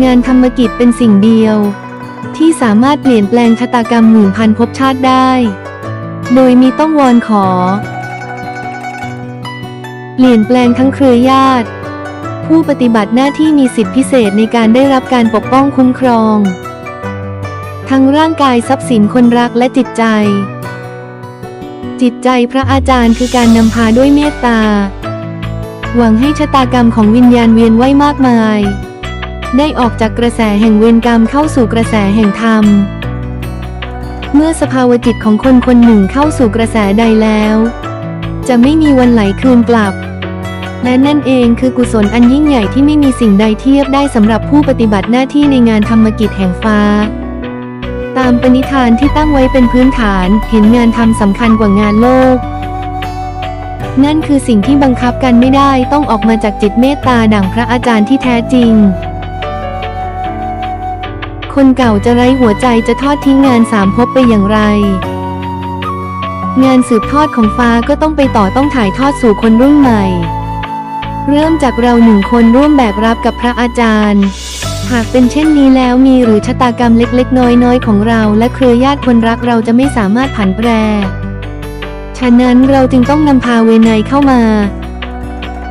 งานธรรมกิจเป็นสิ่งเดียว ที่สามารถเปลี่ยนแปลงชะตากรรมหมื่นพันภพชาติได้ โดยมีต้องวอนขอ เปลี่ยนแปลงทั้งเครือญาติ ผู้ปฏิบัติหน้าที่มีสิทธิพิเศษในการได้รับการปกป้องคุ้มครอง ทั้งร่างกายทรัพย์สินคนรักและจิตใจ จิตใจพระอาจารย์คือการนำพาด้วยเมตตา หวังให้ชะตากรรมของวิญญาณเวียนว่ายมากมาย ได้ออกจากกระแสแห่งเวรกรรมเข้าสู่กระแสแห่งธรรม เมื่อสภาวะจิตของคนคนหนึ่งเข้าสู่กระแสใดแล้ว จะไม่มีวันไหลคืนกลับและนั่นเองคือกุศลอันยิ่งใหญ่ที่ไม่มีสิ่งใดเทียบได้สำหรับผู้ปฏิบัติหน้าที่ในงานธรรมกิจแห่งฟ้า ตามปณิธานที่ตั้งไว้เป็นพื้นฐานเห็นงานทำสำคัญกว่างานโลก นั่นคือสิ่งที่บังคับกันไม่ได้ต้องออกมาจากจิตเมตตาดั่งพระอาจารย์ที่แท้จริง คนเก่าจะไร้หัวใจจะทอดทิ้งงานสามภพไปอย่างไร งานสืบทอดของฟ้าก็ต้องไปต่อต้องถ่ายทอดสู่คนรุ่นใหม่ เริ่มจากเราหนึ่งคนร่วมแบกรับกับพระอาจารย์ หากเป็นเช่นนี้แล้วมีหรือชะตากรรมเล็กๆ น้อยๆ ของเรา และเครือญาติคนรักเราจะไม่สามารถผันแปร ฉะนั้นเราจึงต้องนำพาเวไนเข้ามา